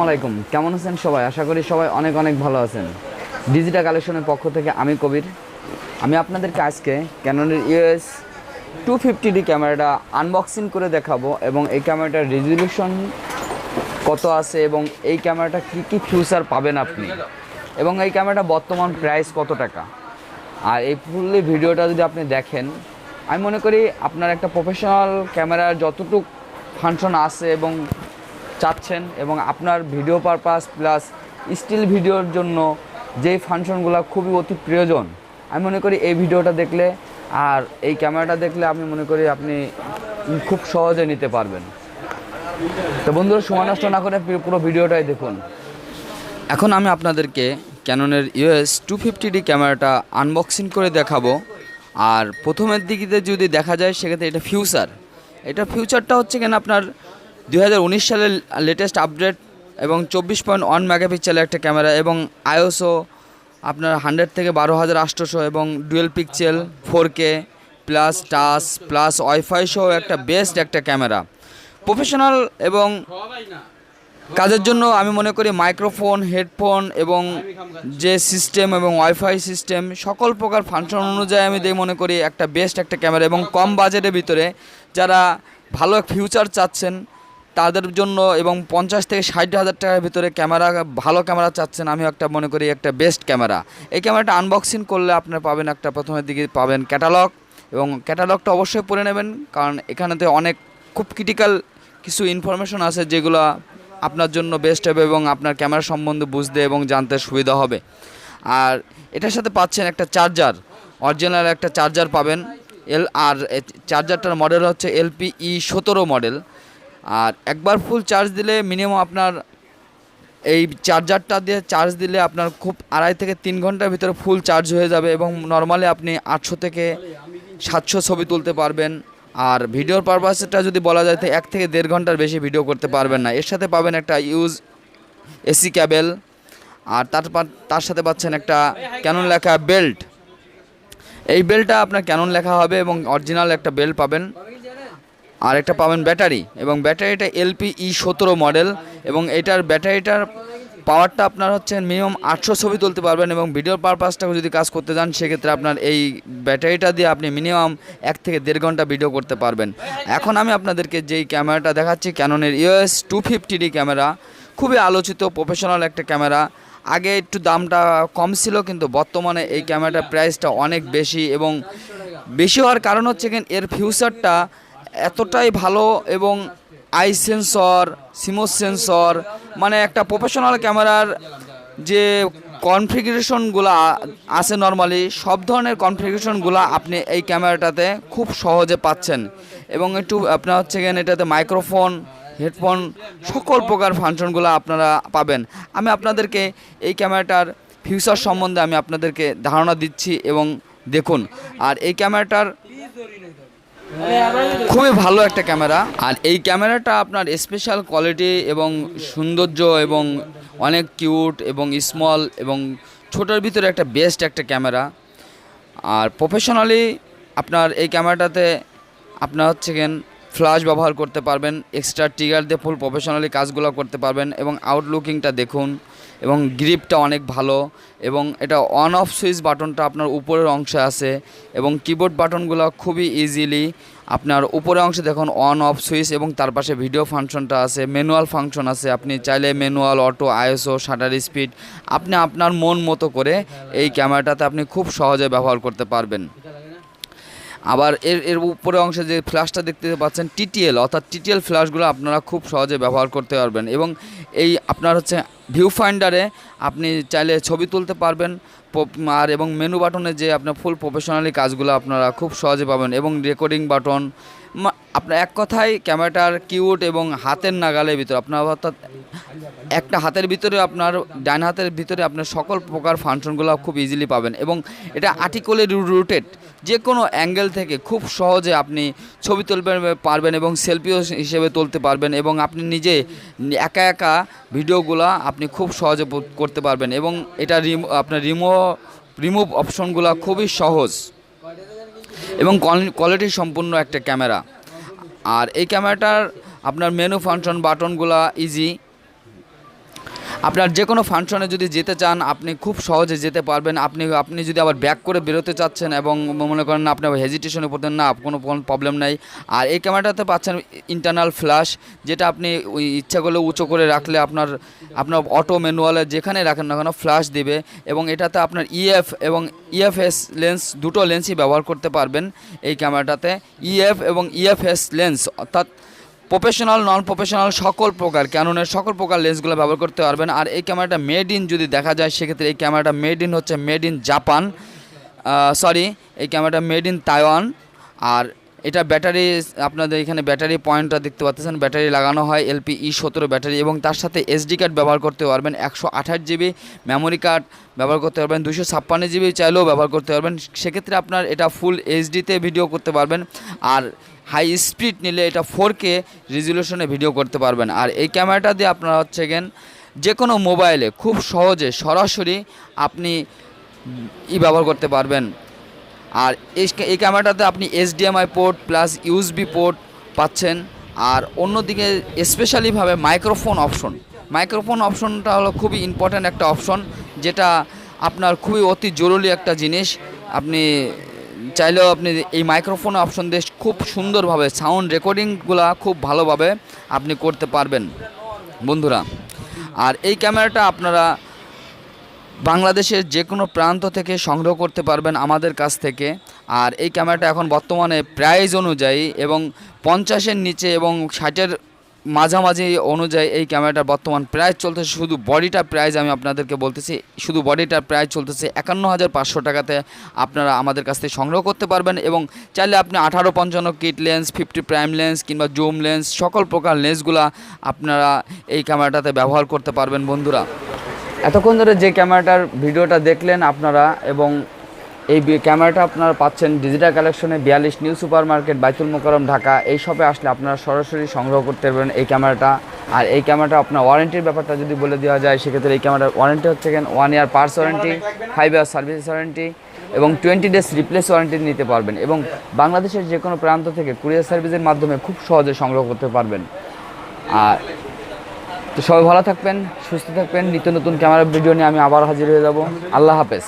আসসালামু আলাইকুম কেমন আছেন সবাই? আশা করি সবাই অনেক অনেক ভালো আছেন। ডিজিটাল কালেকশনের পক্ষ থেকে আমি কবির। আমি আপনাদেরকে আজকে ক্যাননের ইউএস টু ফিফটি ডি ক্যামেরাটা আনবক্সিং করে দেখাবো এবং এই ক্যামেরাটার রেজলিউশন কত আছে এবং এই ক্যামেরাটা কী কী ফিউচার পাবেন আপনি? এবং এই ক্যামেরাটা বর্তমান প্রাইস কত টাকা? আর এই ফুললি ভিডিওটা যদি আপনি দেখেন, আমি মনে করি আপনার একটা প্রফেশনাল ক্যামেরার যতটুক ফাংশন আছে এবং চাচ্ছেন এবং আপনার ভিডিও পারপাস প্লাস স্টিল ভিডিওর জন্য যেই ফাংশনগুলো খুবই অতি প্রয়োজন, আমি মনে করি এই ভিডিওটা দেখলে আর এই ক্যামেরাটা দেখলে আমি মনে করি আপনি খুব সহজে নিতে পারবেন। তো বন্ধুরা সময় নষ্ট না করে পুরো ভিডিওটাই দেখুন। এখন আমি আপনাদেরকে ক্যাননের ইউএস টু ফিফটি ডি ক্যামেরাটা আনবক্সিং করে দেখাবো। আর প্রথমের দিকে যদি দেখা যায়, সেক্ষেত্রে এটা ফিউচার এটা ফিউচারটা হচ্ছে কেন আপনার দুই সালের লেটেস্ট আপডেট এবং চব্বিশ পয়েন্ট ওয়ান মেগা মেগাপিক্সেলের একটা ক্যামেরা এবং আইওসও আপনার হান্ড্রেড থেকে বারো হাজার আটশোশো এবং dual pixel four K plus touch plus wifi সহ একটা বেস্ট একটা ক্যামেরা প্রফেশনাল এবং কাজের জন্য আমি মনে করি মাইক্রোফোন হেডফোন এবং যে সিস্টেম এবং ওয়াইফাই সিস্টেম সকল প্রকার ফাংশন অনুযায়ী আমি দেখে মনে করি একটা বেস্ট একটা ক্যামেরা এবং কম বাজেটের ভিতরে যারা ভালো ফিউচার চাচ্ছেন তাদের জন্য এবং পঞ্চাশ থেকে ষাট হাজার টাকার ভিতরে ক্যামেরা, ভালো ক্যামেরা চাচ্ছেন আমি একটা মনে করি একটা বেস্ট ক্যামেরা। এই ক্যামেরাটা আনবক্সিং করলে আপনারা পাবেন একটা প্রথমের দিকে পাবেন ক্যাটালগ এবং ক্যাটালগটা অবশ্যই পড়ে নেবেন কারণ এখানেতে অনেক খুব ক্রিটিক্যাল কিছু ইনফরমেশন আছে যেগুলো আপনার জন্য বেস্ট হবে এবং আপনার ক্যামেরা সম্বন্ধে বুঝতে এবং জানতে সুবিধা হবে। আর এটার সাথে পাচ্ছেন একটা চার্জার অরিজিনাল একটা চার্জার পাবেন এল আর চার্জারটার মডেল হচ্ছে এলপিই সতেরো মডেল আর একবার ফুল চার্জ দিলে মিনিমাম আপনার এই চার্জারটা দিয়ে চার্জ দিলে আপনার খুব আড়াই থেকে তিন ঘণ্টার ভিতরে ফুল চার্জ হয়ে যাবে এবং নর্মালি আপনি আটশো থেকে সাতশো ছবি তুলতে পারবেন। আর ভিডিওর পারপাসটা যদি বলা যায়, তো এক থেকে দেড় ঘণ্টার বেশি ভিডিও করতে পারবেন না। এর সাথে পাবেন একটা ইউজ এসি ক্যাবেল আর তারপর তার সাথে পাচ্ছেন একটা ক্যানন লেখা বেল্ট এই বেল্টটা আপনার ক্যানন লেখা হবে এবং অরিজিনাল একটা বেল্ট পাবেন। আর একটা পাবেন ব্যাটারি এবং ব্যাটারিটা এলপি ই সতেরো মডেল এবং এটার ব্যাটারিটার পাওয়ারটা আপনার হচ্ছে মিনিমাম আটশো ছবি তুলতে পারবেন এবং ভিডিও পারপাসটা যদি কাজ করতে যান, সেক্ষেত্রে আপনার এই ব্যাটারিটা দিয়ে আপনি মিনিমাম এক থেকে দেড় ঘণ্টা ভিডিও করতে পারবেন। এখন আমি আপনাদেরকে যেই ক্যামেরাটা দেখাচ্ছি ক্যাননের ইউএস টু ফিফটি ক্যামেরা, খুবই আলোচিত প্রফেশনাল একটা ক্যামেরা। আগে একটু দামটা কম ছিল, কিন্তু বর্তমানে এই ক্যামেরাটার প্রাইসটা অনেক বেশি এবং বেশি হওয়ার কারণ হচ্ছে এর ফিউচারটা এতটাই ভালো এবং আই সেন্সর সিমোস সেন্সর মানে একটা প্রফেশনাল ক্যামেরার যে কনফিগারেশনগুলো আছে নর্মালি সব ধরনের কনফিগারেশনগুলো আপনি এই ক্যামেরাটাতে খুব সহজে পাচ্ছেন। এবং একটু আপনার হচ্ছে গেন এটাতে মাইক্রোফোন হেডফোন সকল প্রকার ফাংশনগুলো আপনারা পাবেন। আমি আপনাদেরকে এই ক্যামেরাটার ফিউচার সম্বন্ধে আমি আপনাদেরকে ধারণা দিচ্ছি এবং দেখুন। আর এই ক্যামেরাটার খুবই ভালো একটা ক্যামেরা। আর এই ক্যামেরাটা আপনার স্পেশাল কোয়ালিটি এবং সৌন্দর্য এবং অনেক কিউট এবং স্মল এবং ছোটোর ভিতরে একটা বেস্ট একটা ক্যামেরা। আর প্রফেশনালি আপনার এই ক্যামেরাটাতে আপনার হচ্ছে গেন ফ্ল্যাশ ব্যবহার করতে পারবেন এক্সট্রা ট্রিগার দিয়ে ফুল প্রফেশনালি কাজগুলো করতে পারবেন এবং আউটলুকিংটা দেখুন এবং গ্রিপটা অনেক ভালো এবং এটা অন অফ সুইচ বাটনটা আপনার উপরের অংশে আছে এবং কিবোর্ড বাটনগুলো খুবই ইজিলি আপনার উপরের অংশে দেখুন অন অফ সুইচ এবং তার পাশে ভিডিও ফাংশনটা আছে ম্যানুয়াল ফাংশন আছে, আপনি চাইলে manual auto ISO shutter speed আপনি আপনার মন মতো করে এই ক্যামেরাটাতে আপনি খুব সহজে ব্যবহার করতে পারবেন। আবার এর এর উপরে অংশে যে ফ্ল্যাশটা দেখতে পাচ্ছেন টিটিএল অর্থাৎ টিটিএল ফ্ল্যাশগুলো আপনারা খুব সহজে ব্যবহার করতে পারবেন। এবং এই আপনার হচ্ছে ভিউ ফাইন্ডারে আপনি চাইলে ছবি তুলতে পারবেন আর এবং মেনু বাটনে যে আপনার ফুল প্রফেশনালি কাজগুলো আপনারা খুব সহজে পাবেন। এবং রেকর্ডিং বাটন আপনার এক কথায় ক্যামেরাটার কিউট এবং হাতের নাগালের ভিতরে আপনার অর্থাৎ একটা হাতের ভিতরে আপনার, ডান হাতের ভিতরে আপনার সকল প্রকার ফাংশনগুলো খুব ইজিলি পাবেন এবং এটা আর্টিকলে রুটেড যে কোনো অ্যাঙ্গেল থেকে খুব সহজে আপনি ছবি তুলবেন, পারবেন এবং সেলফিও হিসেবে তুলতে পারবেন এবং আপনি নিজে একা একা ভিডিওগুলো আপনি খুব সহজে করতে পারবেন এবং এটা রিম, আপনার রিমো রিমুভ অপশনগুলো খুবই সহজ। এবং কোয়ালিটি সম্পূর্ণ একটা ক্যামেরা। আর এই ক্যামেরাটার আপনার মেনু ফাংশন বাটনগুলো ইজি আপনার যে কোনো ফাংশনে যদি যেতে চান, আপনি খুব সহজে যেতে পারবেন। আপনি আপনি যদি আবার ব্যাক করে বেরোতে চাচ্ছেন এবং মনে করেন আপনি হেজিটেশনে পড়তেন, না, কোনো প্রবলেম নাই। আর এই ক্যামেরাটাতে পাচ্ছেন ইন্টারনাল ফ্ল্যাশ যেটা আপনি ওই ইচ্ছা করলে উঁচু করে রাখলে আপনার আপনার অটো ম্যানুয়ালে যেখানে রাখেন না কেন ফ্ল্যাশ দেবে এবং এটাতে আপনার ইএফ এবং ইএফএস লেন্স দুটো লেন্সই ব্যবহার করতে পারবেন এই ক্যামেরাটাতে ইএফ এবং ইএফএস লেন্স অর্থাৎ প্রফেশনাল নন প্রফেশনাল সকল প্রকার, ক্যাননের সকল প্রকার লেন্সগুলো ব্যবহার করতে পারবেন। আর এই ক্যামেরাটা মেড ইন যদি দেখা যায়, সেক্ষেত্রে এই ক্যামেরাটা মেড ইন হচ্ছে মেড ইন জাপান সরি এই ক্যামেরাটা মেড ইন তাইওয়ান আর এটা ব্যাটারি, আপনাদের এখানে ব্যাটারি পয়েন্টটা দেখতে পাচ্ছেন, ব্যাটারি লাগানো হয় এলপি ই সতেরো ব্যাটারি এবং তার সাথে এসডি কার্ড ব্যবহার করতে পারবেন একশো আঠাশ জিবি মেমোরি কার্ড ব্যবহার করতে পারবেন দুশো ছাপ্পান্ন জিবি, চাইলেও ব্যবহার করতে পারবেন। সেক্ষেত্রে আপনার এটা ফুল এইচডিতে ভিডিও করতে পারবেন। আর হাই স্পিড নিলে এটা ফোর কে রেজুলেশনে ভিডিও করতে পারবেন। আর এই ক্যামেরাটা দিয়ে আপনারা হচ্ছে গেন যে কোনো মোবাইলে খুব সহজে সরাসরি আপনি ই ব্যবহার করতে পারবেন। আর এই ক্যামেরাটাতে আপনি HDMI port plus USB port পাচ্ছেন। আর অন্যদিকে স্পেশালিভাবে মাইক্রোফোন অপশন। মাইক্রোফোন অপশনটা হলো খুবই ইম্পর্ট্যান্ট একটা অপশন, যেটা আপনার খুবই অতি জরুরি একটা জিনিস। আপনি চাইলেও আপনি এই মাইক্রোফোন অপশন দিয়ে খুব সুন্দরভাবে সাউন্ড রেকর্ডিংগুলো খুব ভালোভাবে আপনি করতে পারবেন, বন্ধুরা। আর এই ক্যামেরাটা আপনারা বাংলাদেশের যে কোনো প্রান্ত থেকে সংগ্রহ করতে পারবেন আমাদের কাছ থেকে। আর এই ক্যামেরাটা এখন বর্তমানে প্রাইস অনুযায়ী এবং পঞ্চাশের নিচে এবং ষাটের মাঝামাঝি অনুযায়ী এই ক্যামেরাটার বর্তমান প্রাইস চলতেছে, শুধু বডিটার প্রাইস আমি আপনাদেরকে বলতেছি, শুধু বডিটার প্রাইস চলতেছে একান্ন হাজার পাঁচশো টাকাতে আপনারা আমাদের কাছ থেকে সংগ্রহ করতে পারবেন এবং চাইলে আপনি আঠারো পঞ্চান্ন kit lens fifty prime lens কিংবা জুম লেন্স সকল প্রকার লেন্সগুলা আপনারা এই ক্যামেরাটাতে ব্যবহার করতে পারবেন বন্ধুরা। এতক্ষণ ধরে যে ক্যামেরাটার ভিডিওটা দেখলেন আপনারা এবং এই বি- ক্যামেরাটা আপনারা পাচ্ছেন ডিজিটাল কালেকশনে বিয়াল্লিশ নিউ সুপার মার্কেট বাইতুল মোকারম ঢাকা। এই শপে আসলে আপনারা সরাসরি সংগ্রহ করতে পারবেন এই ক্যামেরাটা। আর এই ক্যামেরাটা আপনার ওয়ারেন্টির ব্যাপারটা যদি বলে দেওয়া যায় সেক্ষেত্রে এই ক্যামেরার ওয়ারেন্টি হচ্ছে কেন one year parts warranty five year service warranty এবং টোয়েন্টি ডেজ রিপ্লেস ওয়ারেন্টি নিতে পারবেন এবং বাংলাদেশের যে কোনো প্রান্ত থেকে কুরিয়ার সার্ভিসের মাধ্যমে খুব সহজে সংগ্রহ করতে পারবেন। আর তো সবাই ভালো থাকবেন সুস্থ থাকবেন নিত্য নতুন ক্যামেরা ভিডিও নিয়ে আমি আবার হাজির হয়ে যাব। আল্লাহ হাফেজ।